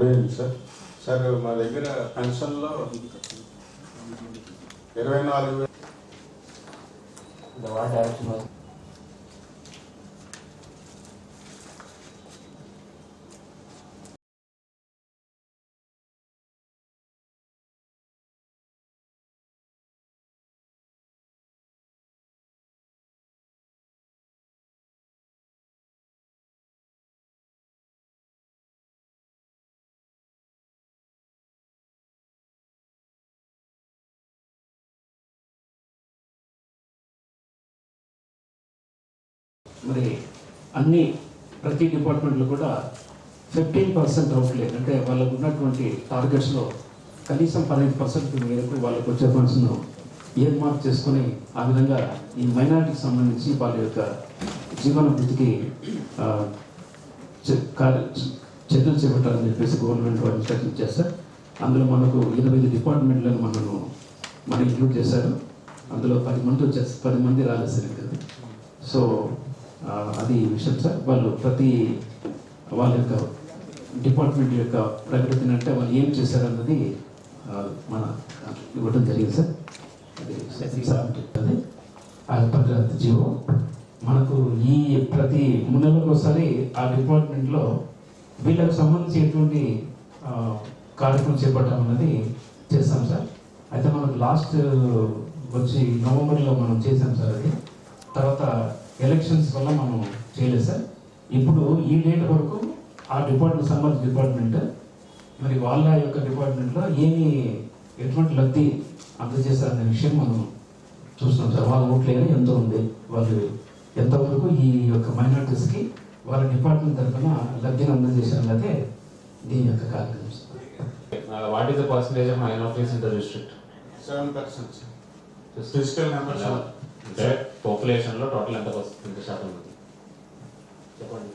లేదు sir? Sir మా దగ్గర పెన్షన్లో ఇరవై నాలుగు మరి అన్ని ప్రతి డిపార్ట్మెంట్లో కూడా ఫిఫ్టీన్ పర్సెంట్ అవుట్లే అంటే వాళ్ళకు ఉన్నటువంటి టార్గెట్స్లో కనీసం పదహైదు పర్సెంట్ మేరకు వాళ్ళకు వచ్చే ఫండ్స్ను ఇయర్ మార్క్ చేసుకొని ఆ విధంగా ఈ మైనారిటీకి సంబంధించి వాళ్ళ యొక్క జీవనభృతికి ఆ, చర్యలు చేపట్టాలని చెప్పేసి గవర్నమెంట్ వాళ్ళు ఇన్స్ట్రక్షన్ చేస్తారు అందులో మనకు ఇరవై డిపార్ట్మెంట్లను మనను మనం ఇంక్లూడ్ చేశారు. అందులో పది మంది వచ్చేసి పది మంది రాలేదు సార్ సో అది విషయం సార్. వాళ్ళు ప్రతి వాళ్ళ యొక్క డిపార్ట్మెంట్ యొక్క ప్రగతిని అంటే వాళ్ళు ఏం చేశారన్నది మన ఇవ్వడం జరిగింది సార్. అది సార్ యాజ్ మనకు ఈ ప్రతి మూడు నెలలకు ఒకసారి ఆ డిపార్ట్మెంట్లో వీళ్ళకి సంబంధించినటువంటి ఎటువంటి కార్యక్రమం అన్నది చేస్తాం సార్. అయితే మనకు లాస్ట్ వచ్చి నవంబర్లో మనం చేసాం సార్ అది. తర్వాత ఎలక్షన్స్ వల్ల మనం చేయలేదు సార్. ఇప్పుడు ఈ డేట్ వరకు ఆ డిపార్ట్మెంట్ సంబంధించిన డిపార్ట్మెంట్ మరి వాళ్ళ యొక్క డిపార్ట్మెంట్లో ఏమి ఎటువంటి లబ్ధి అందజేశారనే విషయం మనం చూస్తున్నాం సార్. వాళ్ళ ఓట్లేని ఎంత ఉంది. వాళ్ళు ఎంతవరకు ఈ యొక్క మైనార్టీస్కి వాళ్ళ డిపార్ట్మెంట్ తరఫున లబ్ధిని అందజేశారన్నదే దీని యొక్క కార్యక్రమం what is the percentage of minorities in the district? Seven percent sir physical numbers అంటే పాపులేషన్లో టోటల్ ఎంత పర్సెంట్ ఎంత శాతం ఉంది? చెప్పండి.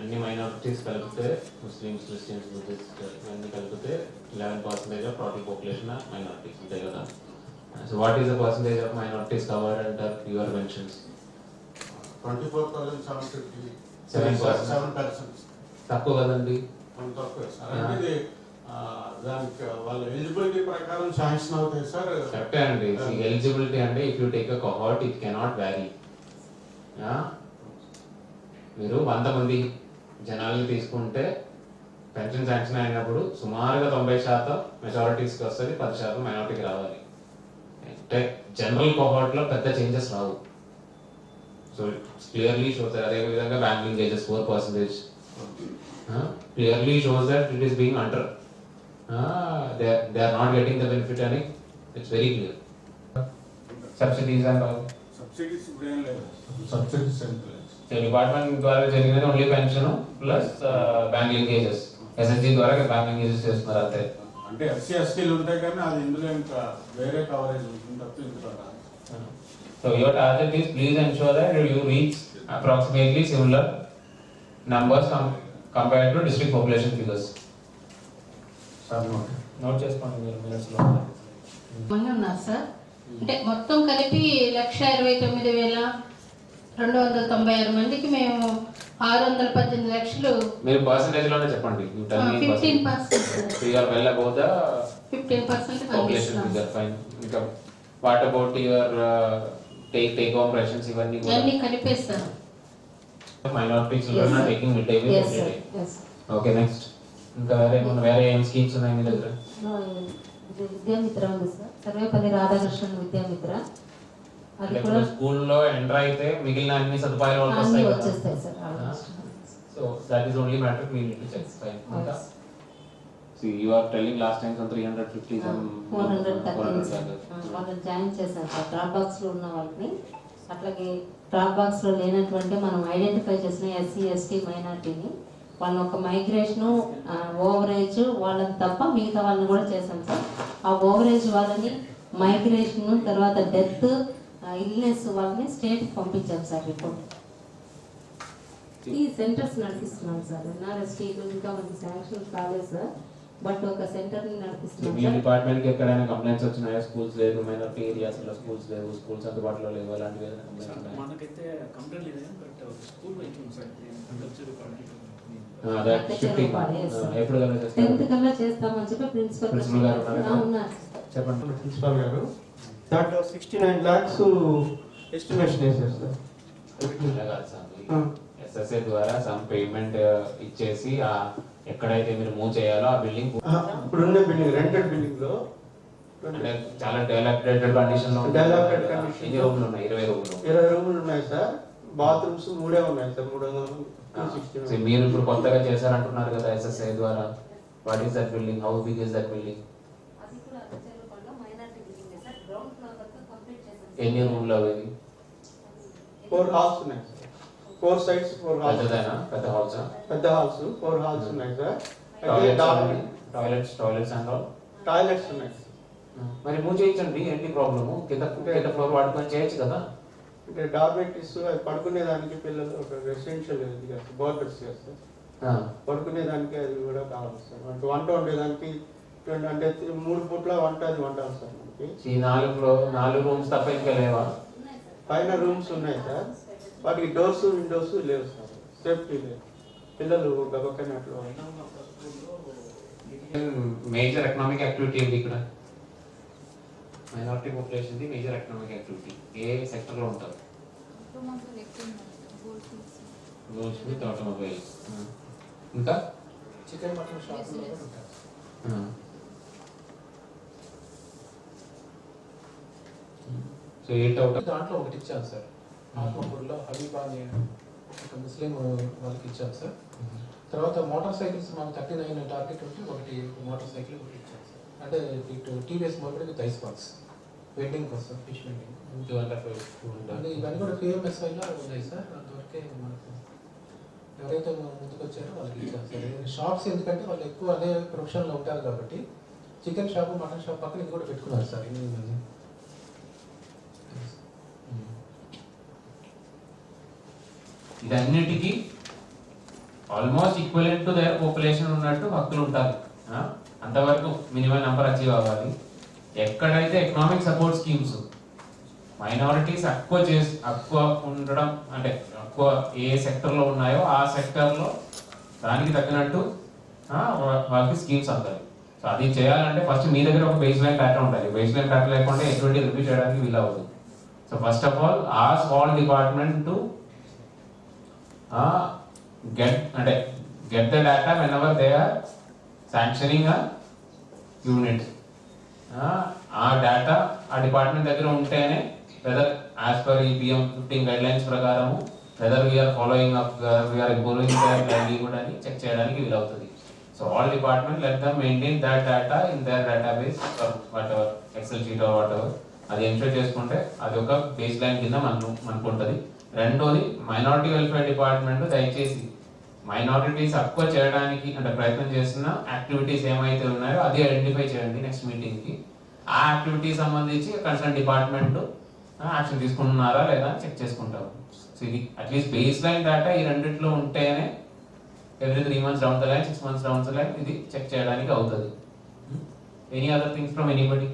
అన్ని మైనారిటీస్ కలిపితే ముస్లిమ్స్ క్రిస్టియన్స్ బుద్ధిస్ట్ అన్ని కలిపితే eleven percentage of total population minorities అంతే కదా? So what is the percentage of minorities covered under your mentions twenty four thousand seven fifty Seven percent. Seven percent తక్కువ కదండి. తక్కువే. దానికి వాళ్ళ ఎలిజిబిలిటీ ప్రకారం శాంక్షన్ అవుతాయి సార్ అండి ఎలిజిబిలిటీ అంటే if you take a cohort it cannot vary మీరు వంద మంది జనాల్ని తీసుకుంటే పెన్షన్ శాంక్షన్ అయినప్పుడు సుమారుగా తొంభై శాతం మెజారిటీస్కి వస్తుంది పది శాతం మైనారిటీకి రావాలి. అంటే జనరల్ కొహార్ట్లో పెద్ద చేంజెస్ రావు. సో క్లియర్లీ షోస్ అదే విధంగా banking changes four percentage clearly shows that it is being under getting the benefit అని it's very clear subsidies and all subsidies ఇప్పుడు ఏం లేదు. సబ్సిడీస్ ఏం లేదు. సో డిపార్ట్మెంట్ ద్వారా జరిగినది only pension plus bank linkages SSG ద్వారా బ్యాంక్ లింకేజెస్ చేస్తున్నారు అంతే. అంటే ఎస్సీ ఎస్టీలు ఉంటాయి కానీ అది ఇందులో ఇంకా వేరే కవరేజ్ ఉంటుంది. So your target is please ensure that you reach approximately similar numbers compared to district population figures note note చేసుకోండి మీరు మినిట్స్లో మంది ఉన్నారు సార్ అంటే మొత్తం కలిపి లక్ష ఇరవై తొమ్మిది వేల రెండు వందల తొంభై ఆరు మందికి మేము ఆరు వందల పద్దెనిమిది లక్షలు. మీరు పర్సంటేజ్లోనే చెప్పండి. You tell me fifteen percent so you are well above the fifteen percent population figure fine ఇంకా what about your take take home rations ఇవన్నీ అన్ని కలిపేస్తారు minority children are taking mid day okay next ఇంకా వేరే ఏమన్నా వేరే ఏం schemes ఉన్నాయి మీ దగ్గర? విద్యామిత్ర ఉంది సార్. సర్వేపల్లి రాధాకృష్ణన్ విద్యామిత్ర. అది కూడా స్కూల్లో ఎంటర్ అయితే మిగిలిన అన్ని సదుపాయాలు వాళ్ళకి వస్తాయి వచ్చేస్తాయి sir so that is only matter me need to check fine ఇంకా? See you are telling last time some 350 some four hundred thirteen sir. వాళ్ళని జాయిన్ చేశాను సార్ డ్రాప్ బాక్స్లో ఉన్న వాళ్ళని. అట్లాగే డ్రాప్ బాక్స్లో లేనటువంటి మనం ఐడెంటిఫై చేసిన ఎస్సీ ఎస్టీ మైనార్టీని వాళ్ళని ఒక మైగ్రేషన్ ఓవరేజ్ వాళ్ళని తప్ప మిగతా వాళ్ళని కూడా చేశాం సార్. ఆ ఓవరేజ్ వాళ్ళని మైగ్రేషన్ తర్వాత డెత్ ఇల్నెస్ వాళ్ళని స్టేట్ పంపించాం సార్ రిపోర్ట్ ఈ సెంటర్స్ నడిపిస్తున్నాం సార్. ఎన్ఆర్ఎస్టీలు ఇంకా మనకి శాంక్షన్ కాలేదు సార్. బట్ ఒక సెంటర్ని నడిపిస్తున్నాం మీ డిపార్ట్మెంట్కి ఎక్కడైనా కంప్లైంట్స్ వచ్చినాయా? స్కూల్స్ లేదు మైనారిటీ ఏరియాస్లో స్కూల్స్ లేవు స్కూల్స్ అందుబాటులో లేవు అలాంటివి? మనకైతే కంప్లీట్ లేదు బట్ స్కూల్ సార్. షిఫ్టింగ్ ఎప్పుడు కల్లా టెన్త్ చేస్తారు కల్లా చేస్తామని చెప్పి ప్రిన్సిపల్ Principal గారు ఉన్నారా? ఉన్నారు? చెప్పండి. ప్రిన్సిపాల్ గారు దాంట్లో సిక్స్టీ నైన్ ల్యాక్స్ ఎస్టిమేషన్ వేసారు సార్ ఎస్ఎస్ఏ ద్వారా సమ్ పేమెంట్ ఇచ్చేసి ఆ ఎక్కడైతే మీరు మూవ్ చేయాలో ఆ బిల్డింగ్ ఇప్పుడున్న బిల్డింగ్ రెంటెడ్ బిల్డింగ్లో అంటే చాలా డెవలప్డ్ కండిషన్లో condition. ఎన్ని రూమ్లు ఉన్నాయి? ఇరవై రూమ్లు ఇరవై రూములు ఉన్నాయి సార్. బాత్రూమ్స్ మూడే ఉన్నాయి సార్ మూడు వందల మీరు ఇప్పుడు కొత్తగా చేశారంటున్నారు కదా ఎస్ఎస్ఐ ద్వారా. What is that building how big is that building అది కూడా అచ్చర్లపాడులో minority building sir. Ground floor వరకు కంప్లీట్ చేశాం ఎన్ని రూమ్లు అవి? ఫోర్ హాల్స్ ఉన్నాయి sir. Four sides four halls పెద్దదైనా? పెద్ద హాల్స్ పెద్ద హాల్స్ ఫోర్ హాల్స్ ఉన్నాయి sir. Toilets toilets toilets and all toilets ఉన్నాయి. మరి మూవ్ చేయించండి ఏంటి ప్రాబ్లము కింద కింద ఫ్లోర్ వాడుకొని చేయొచ్చు కదా? అంటే డార్మెటరీస్ అవి పడుకునేదానికి పిల్లలు ఒక రెసిడెన్షియల్ ఇది కదా బోర్డర్స్ చేస్తారు ఆ, పడుకునేదానికి అది కూడా కావాలి సార్ అంటే వంట వండేదానికి అంటే మూడు పూట్ల వంట అది వండాలి సార్ మనకి. ఈ నాలుగు నాలుగు రూమ్స్ తప్ప ఇంకా లేవా? పైన రూమ్స్ ఉన్నాయి సార్. వాటికి డోర్స్ విండోస్ లేవు సార్. సేఫ్టీ లేదు. పిల్లలు గబక్కనట్లు మేజర్ ఎకనామిక్ యాక్టివిటీ ఏంటి ఇక్కడ. Minority population the major economic activity ఏ సెక్టర్లో ఉంటారు? గోల్డ్ విత్ ఆటోమొబైల్ ఇంకా? చికెన్ మటన్ ఉంటారు సో ఎయిట్ అవుట్ దాంట్లో ఒకటి ఇచ్చాను సార్. ఆత్మకూరులో హబీబా అనే ఒక ముస్లిం వాళ్ళకి ఇచ్చాను సార్. తర్వాత మోటార్ సైకిల్స్ మాకు థర్టీ నైన్ టార్గెట్ ఉంటే ఒకటి మోటార్ సైకిల్ ఒకటి ఇచ్చాను సార్. అంటే ఇటు TVS mobile with ice box welding కోసం ఫిష్ అండ్ అంటే ఇవన్నీ కూడా పిఎంఎస్ఐ లో ఉన్నాయి సార్. అంతవరకే మనకు ఎవరైతే ముందుకు వచ్చారో వాళ్ళకి ఇచ్చాను సార్. షాప్స్ ఎందుకంటే వాళ్ళు ఎక్కువ అదే ప్రొఫెషన్లో ఉంటారు కాబట్టి చికెన్ షాప్ మటన్ షాప్ పక్కన ఇది కూడా పెట్టుకున్నారు సార్. ఎనిమిది మంది ఇదన్నిటికీ almost equivalent to their population ఉన్నట్టు భక్తులు ఉంటారు? అంతవరకు మినిమం నెంబర్ అచీవ్ అవ్వాలి. ఎక్కడైతే ఎకనామిక్ సపోర్ట్ స్కీమ్స్ మైనారిటీస్ ఎక్కువ చేసి ఎక్కువ ఉండడం అంటే ఎక్కువ ఏ సెక్టర్లో ఉన్నాయో ఆ సెక్టర్లో దానికి తగ్గినట్టు వాళ్ళకి స్కీమ్స్ అందాలి సో అది చేయాలంటే ఫస్ట్ మీ దగ్గర ఒక బేస్ లైన్ ప్యాటర్న్ ఉండాలి. బేస్ లైన్ ప్యాటర్న్ లేకుండా ఎటువంటి రివ్యూ చేయడానికి వీలు అవ్వదు. So first of all as small department to get అంటే get the data whenever they are sanctioning unit ఆ డేటా ఆ డిపార్ట్మెంట్ దగ్గర ఉంటేనే వెదర్ యాజ్ పర్ ఈ పిఎం ఫిఫ్టీన్ గైడ్ లైన్స్ ప్రకారం whether we are following up we are improving livelihood అని check చేయడానికి వీలవుతుంది. So all department let them maintain that data in their database whatever Excel sheet whatever అది ensure చేసుకుంటే అది ఒక base line కింద మనకు మనకు ఉంటుంది రెండోది మైనారిటీ వెల్ఫేర్ డిపార్ట్మెంట్ దయచేసి మైనారిటీస్ తక్కువ చేయడానికి అంటే ప్రయత్నం చేస్తున్న యాక్టివిటీస్ ఏమైతే ఉన్నాయో అది ఐడెంటిఫై చేయండి నెక్స్ట్ మీటింగ్కి. ఆ యాక్టివిటీ సంబంధించి కన్సర్న్ డిపార్ట్మెంట్ యాక్షన్ తీసుకుంటున్నారా లేదా చెక్ చేసుకుంటారు. సో ఇది అట్లీస్ట్ బేస్ లైన్ డేటా ఈ రెండిట్లో ఉంటేనే every three months down the line six months down the line ఇది చెక్ చేయడానికి అవుతుంది. Any other things from anybody